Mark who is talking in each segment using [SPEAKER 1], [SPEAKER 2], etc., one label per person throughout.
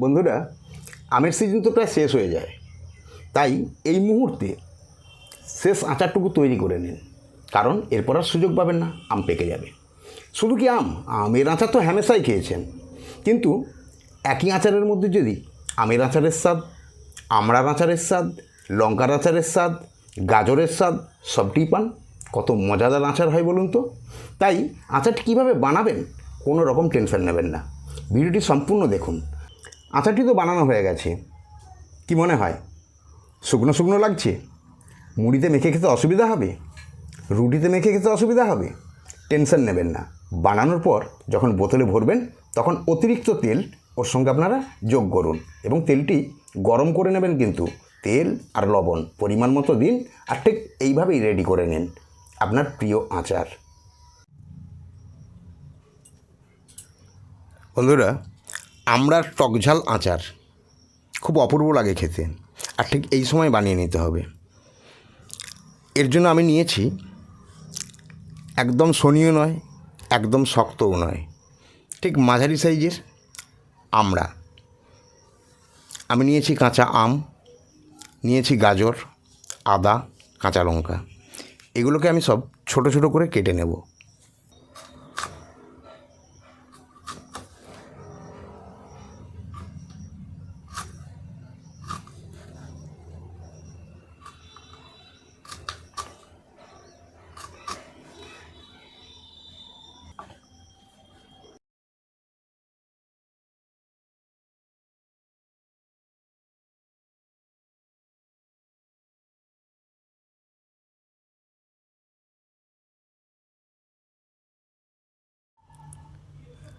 [SPEAKER 1] বন্ধুরা, আমের সিজন তো প্রায় শেষ হয়ে যায়। তাই এই মুহূর্তে শেষ আচারটুকু তৈরি করে নিন। কারণ এরপর আর সুযোগ পাবেন না, আম পেকে যাবে। শুধু কি আম? আমের আচার তো হ্যামেশাই খেয়েছেন। কিন্তু একই আচারের মধ্যে যদি আমের আচারের স্বাদ, আমড়ার আচারের স্বাদ, লঙ্কার আচারের স্বাদ, গাজরের স্বাদ সবটিই পান, কত মজাদার আচার হয় বলুন তো? তাই আচারটি কীভাবে বানাবেন কোনো রকম টেনশন নেবেন না। ভিডিওটি সম্পূর্ণ দেখুন। আচারটি তো বানানো হয়ে গেছে। কি মনে হয়? শুকনো শুকনো লাগছে? মুড়িতে মেখে খেতে অসুবিধা হবে? রুটিতে মেখে খেতে অসুবিধা হবে? টেনশন নেবেন না। বানানোর পর যখন বোতলে ভরবেন, তখন অতিরিক্ত তেল ওর সঙ্গে আপনারা যোগ করুন এবং তেলটি গরম করে নেবেন কিন্তু। তেল আর লবণ পরিমাণ মতো দিন আর ঠিক এইভাবেই রেডি করে নিন। আপনার প্রিয় আচার। বন্ধুরা আমরা টকঝাল আচার। খুব অপূর্ব লাগে খেতে। আর ঠিক এই সময় বানিয়ে নিতে হবে। এর জন্য আমি নিয়েছি একদম সনীয় নয়, একদম শক্তও নয়। ঠিক মাঝারি সাইজের আমড়া আমি নিয়েছি কাঁচা আম, নিয়েছি গাজর, আদা, কাঁচা লঙ্কা। এগুলোকে আমি সব ছোট ছোট করে কেটে নেব।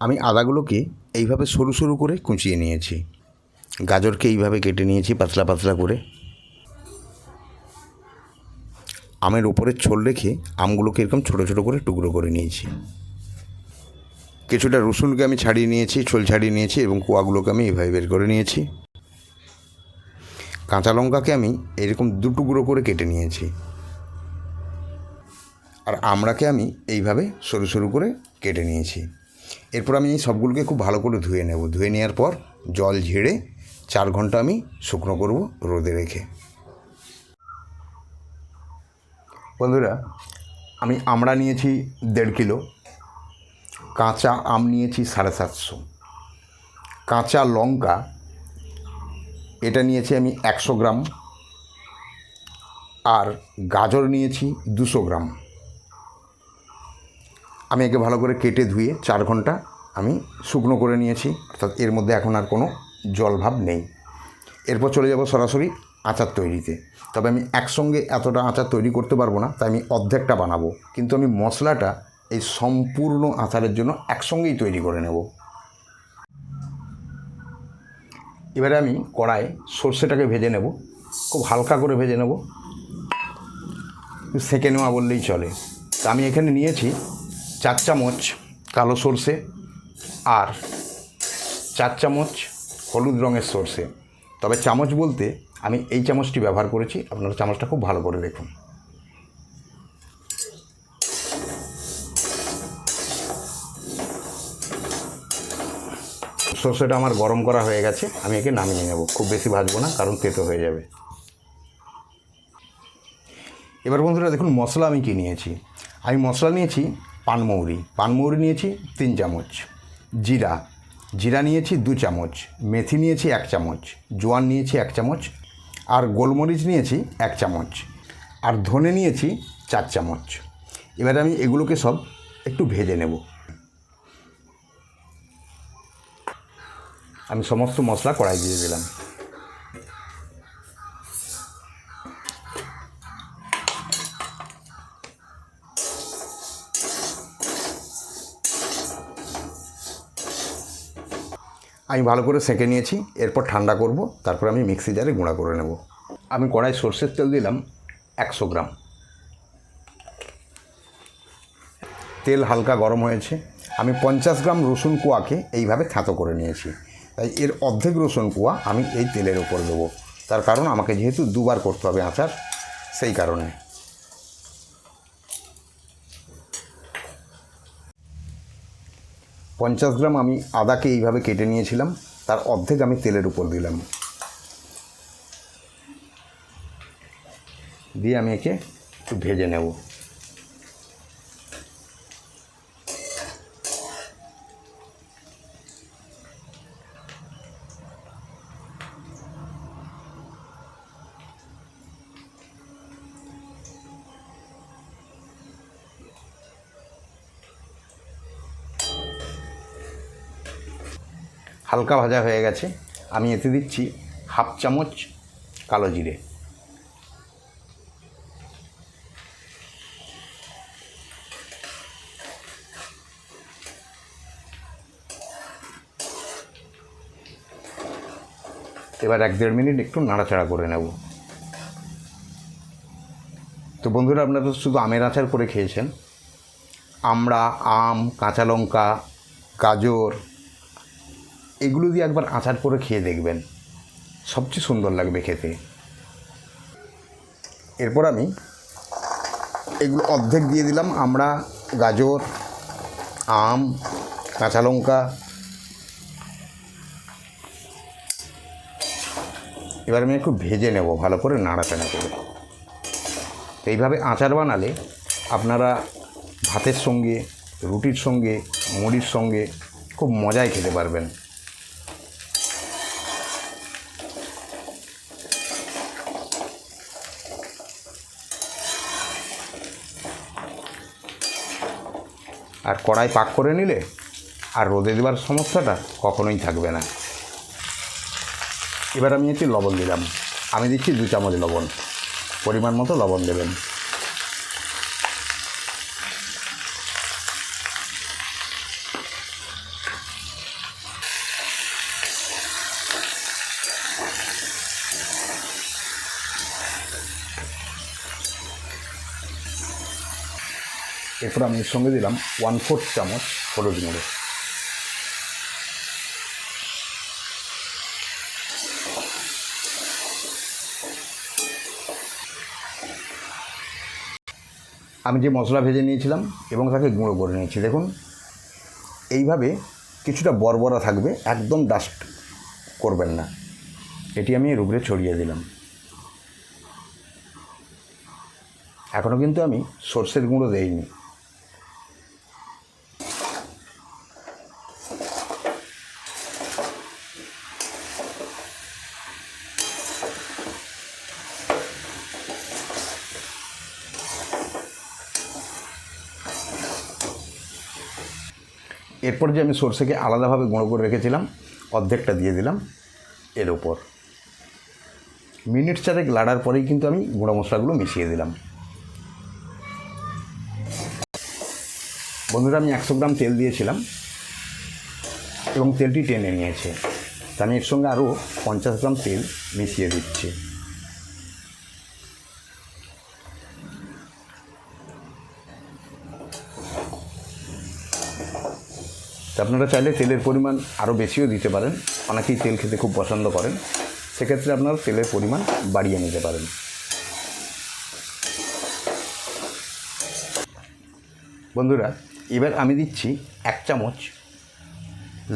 [SPEAKER 1] আমি আদাগুলোকে এইভাবে সরু সরু করে কুচিয়ে নিয়েছি। গাজরকে এইভাবে কেটে নিয়েছি পাতলা পাতলা করে। আমের ওপরে ছোল রেখে আমগুলোকে এরকম ছোটো ছোটো করে টুকরো করে নিয়েছি। কিছুটা রসুনকে আমি ছাড়িয়ে নিয়েছি, ছোল ছাড়িয়ে নিয়েছি এবং কোয়াগুলোকে আমি এইভাবে বের করে নিয়েছি। কাঁচা লঙ্কাকে আমি এরকম দু টুকরো করে কেটে নিয়েছি। আর আমড়াকে আমি এইভাবে সরু সরু করে কেটে নিয়েছি। এরপর আমি সবগুলোকে খুব ভালো করে ধুয়ে নেব। ধুয়ে নেওয়ার পর জল ঝেড়ে চার ঘণ্টা আমি শুকনো করব রোদে রেখে। বন্ধুরা, আমি আমড়া নিয়েছি দেড় কিলো, কাঁচা আম নিয়েছি সাড়ে সাতশো। কাঁচা লঙ্কা, এটা নিয়েছি আমি একশো গ্রাম আর গাজর নিয়েছি দুশো গ্রাম। আমি একে ভালো করে কেটে ধুয়ে চার ঘণ্টা আমি শুকনো করে নিয়েছি, অর্থাৎ এর মধ্যে এখন আর কোনো জলভাব নেই। এরপর চলে যাব সরাসরি আচার তৈরিতে। তবে আমি একসঙ্গে এতটা আচার তৈরি করতে পারব না, তাই আমি অর্ধেকটা বানাবো। কিন্তু আমি মশলাটা এই সম্পূর্ণ আচারের জন্য একসঙ্গেই তৈরি করে নেব। এবারে আমি কড়ায় সর্ষেটাকে ভেজে নেব, খুব হালকা করে ভেজে নেব। সেঁকে নেওয়া বললেই চলে। তা আমি এখানে নিয়েছি চার চামচ কালো সর্ষে আর চার চামচ হলুদ রঙের সর্ষে। তবে চামচ বলতে আমি এই চামচটি ব্যবহার করেছি, আপনারা চামচটা খুব ভালো করে দেখুন। সর্ষেটা আমার গরম করা হয়ে গেছে, আমি একে নামিয়ে নেব, খুব বেশি ভাজবো না, কারণ তেতো হয়ে যাবে। এবার বন্ধুরা দেখুন, মশলা আমি কী নিয়েছি? আমি মশলা নিয়েছি পানমৌরি। পানমৌরি নিয়েছি তিন চামচ। জিরা। জিরা নিয়েছি দু চামচ। মেথি নিয়েছি এক চামচ। জোয়ান নিয়েছি এক চামচ। আর গোলমরিচ নিয়েছি এক চামচ। আর ধনে নিয়েছি চার চামচ। এবার আমি এগুলোকে সব একটু ভেজে নেব। আমি সমস্ত মশলা কড়াই দিয়ে দিলাম। আমি ভালো করে সেঁকে নিয়েছি, এরপর ঠান্ডা করব, তারপর আমি মিক্সি জারে গুঁড়া করে নেব। আমি কড়াই সর্ষের তেল দিলাম একশো গ্রাম। তেল হালকা গরম হয়েছে। আমি পঞ্চাশ গ্রাম রসুন কুয়াকে এইভাবে থ্যাতো করে নিয়েছি। তাই এর অর্ধেক রসুন কুয়া আমি এই তেলের ওপর দেবো। তার কারণ আমাকে যেহেতু দুবার করতে হবে আচার, সেই কারণে। পঞ্চাশ গ্রাম আমি আদাকে এইভাবে কেটে নিয়েছিলাম, তার অর্ধেক আমি তেলের উপর দিলাম। দিয়ে আমি একে একটু ভেজে নেব। হালকা ভাজা হয়ে গেছে। আমি এতে দিচ্ছি হাফ চামচ কালো জিরে। এবার এক দেড় মিনিট একটু নাড়াচাড়া করে নেব। তো বন্ধুরা, আপনারা তো শুধু আমের আচার করে খেয়েছেন। আমরা, আম, কাঁচা লঙ্কা, গাজর এগুলো দিয়ে একবার আচার করে খেয়ে দেখবেন। সবচেয়ে সুন্দর লাগবে খেতে। এরপর আমি এগুলো অর্ধেক দিয়ে দিলাম। আমরা গাজর, আম, কাঁচা লঙ্কা। এবার আমি একটু ভেজে নেব, ভালো করে নাড়াচাড়া করে। এইভাবে আচার বানালে আপনারা ভাতের সঙ্গে, রুটির সঙ্গে, মুড়ির সঙ্গে খুব মজায় খেতে পারবেন। আর কড়াই পাক করে নিলে আর রোদে দেওয়ার সমস্যাটা কখনোই থাকবে না। এবার আমি একটি লবণ দিলাম। আমি দিচ্ছি দু চামচ লবণ। পরিমাণ মতো লবণ দেবেন। এরপর আমি সঙ্গে দিলাম ওয়ান ফোর্থ চামচ হলুদ গুঁড়ো। আমি যে মশলা ভেজে নিয়েছিলাম এবং তাকে গুঁড়ো করে নিয়েছি, দেখুন। এইভাবে কিছুটা বরবরা থাকবে, একদম ডাস্ট করবেন না। এটি আমি এর উপরে ছড়িয়ে দিলাম। এখনও কিন্তু আমি সর্ষের গুঁড়ো দেইনি। এরপর যে আমি সর্ষেকে আলাদাভাবে গুঁড়ো করে রেখেছিলাম, অর্ধেকটা দিয়ে দিলাম এর ওপর মিনিট চারেক লাড়ার পরেই কিন্তু আমি গুঁড়ো মশলাগুলো মিশিয়ে দিলাম। বন্ধুরা, আমি একশো গ্রাম তেল দিয়েছিলাম এবং তেলটি টেনে নিয়েছে। আমি এর সঙ্গে আরও পঞ্চাশ গ্রাম তেল মিশিয়ে দিচ্ছি। আপনারা চাইলে তেলের পরিমাণ আরও বেশিও দিতে পারেন। অনেকেই তেল খেতে খুব পছন্দ করেন। সেক্ষেত্রে আপনারা তেলের পরিমাণ বাড়িয়ে নিতে পারেন। বন্ধুরা, এবার আমি দিচ্ছি এক চামচ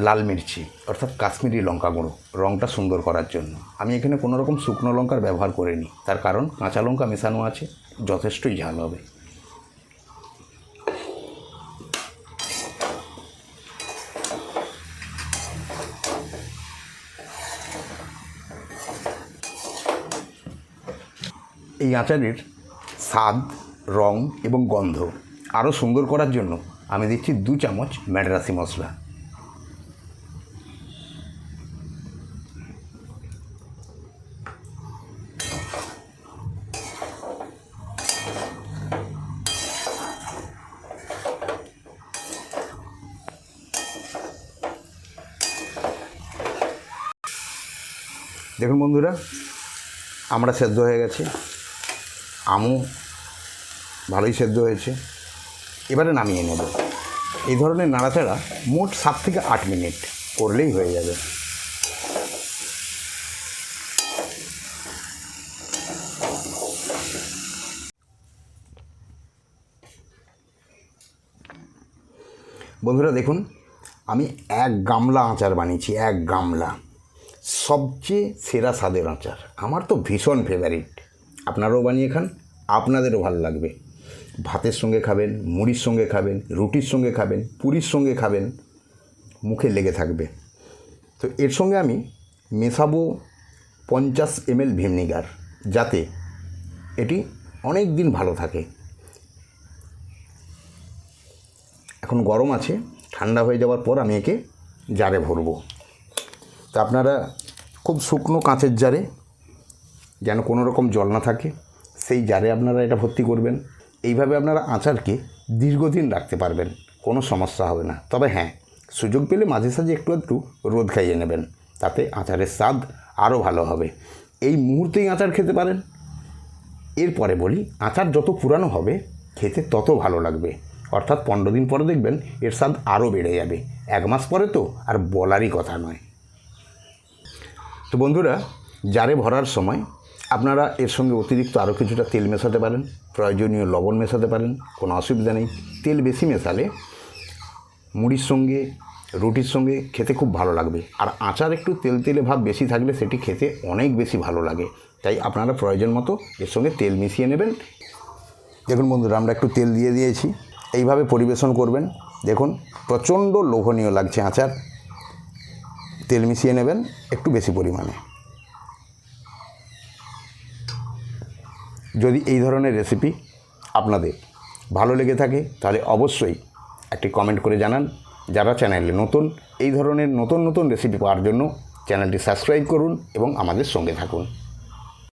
[SPEAKER 1] লাল মির্চি, অর্থাৎ কাশ্মীরি লঙ্কা গুঁড়ো। রঙটা সুন্দর করার জন্য। আমি এখানে কোনো রকম শুকনো লঙ্কার ব্যবহার করিনি। তার কারণ কাঁচা লঙ্কা মেশানো আছে, যথেষ্টই ঝাল হবে। এই আচারের স্বাদ, রং এবং গন্ধ আরও সুন্দর করার জন্য আমি দিচ্ছি দু চামচ ম্যাডরাসি মশলা। দেখুন বন্ধুরা, আমরা সেদ্ধ হয়ে গেছে। আমও ভালোই সেদ্ধ হয়েছে। এবারে নামিয়ে নেব। এই ধরনের নাড়াচাড়া মোট সাত থেকে আট মিনিট করলেই হয়ে যাবে। বন্ধুরা দেখুন, আমি এক গামলা আচার বানিয়েছি, এক গামলা। সবচেয়ে সেরা স্বাদের আচার। আমার তো ভীষণ ফেভারিট আপনারাও বানিয়ে খান, আপনাদেরও ভালো লাগবে। ভাতের সঙ্গে খাবেন, মুড়ির সঙ্গে খাবেন, রুটির সঙ্গে খাবেন, পুরীর সঙ্গে খাবেন, মুখে লেগে থাকবে। তো এর সঙ্গে আমি মেশাবো পঞ্চাশ এমএল ভিমনিগার যাতে এটি অনেক দিন ভালো থাকে। এখন গরম আছে, ঠান্ডা হয়ে যাওয়ার পর আমি একে জারে ভরবো। তা আপনারা খুব শুকনো কাঁচের জারে যেন কোনো রকম জল না থাকে, সেই জারে আপনারা এটা ভর্তি করবেন। এইভাবে আপনারা আচারকে দীর্ঘদিন রাখতে পারবেন, কোনো সমস্যা হবে না। তবে হ্যাঁ সুযোগ পেলে মাঝে সাঝে একটু একটু রোদ খাইয়ে নেবেন, তাতে আচারের স্বাদ আরও ভালো হবে। এই মুহূর্তেই আচার খেতে পারেন। এরপরে বলি, আচার যত পুরানো হবে, খেতে তত ভালো লাগবে। অর্থাৎ পনেরো দিন পরে দেখবেন এর স্বাদ আরও বেড়ে যাবে। এক মাস পরে তো আর বলারই কথা নয়। তো বন্ধুরা, জারে ভরার সময় আপনারা এর সঙ্গে অতিরিক্ত আরও কিছুটা তেল মেশাতে পারেন, প্রয়োজনীয় লবণ মেশাতে পারেন, কোনো অসুবিধা নেই। তেল বেশি মেশালে মুড়ির সঙ্গে, রুটির সঙ্গে খেতে খুব ভালো লাগবে। আর আচার একটু তেল তেলে ভাব বেশি থাকলে সেটি খেতে অনেক বেশি ভালো লাগে। তাই আপনারা প্রয়োজন মতো এর সঙ্গে তেল মিশিয়ে নেবেন। দেখুন বন্ধুরা, আমরা একটু তেল দিয়ে দিয়েছি। এইভাবে পরিবেশন করবেন। দেখুন, প্রচণ্ড লোভনীয় লাগছে আচার। তেল মিশিয়ে নেবেন একটু বেশি পরিমাণে। যদি এই ধরনের রেসিপি আপনাদের ভালো লেগে থাকে, তাহলে অবশ্যই একটি কমেন্ট করে জানান। যারা চ্যানেলে নতুন, এই ধরনের নতুন নতুন রেসিপি পাওয়ার জন্য চ্যানেলটি সাবস্ক্রাইব করুন এবং আমাদের সঙ্গে থাকুন।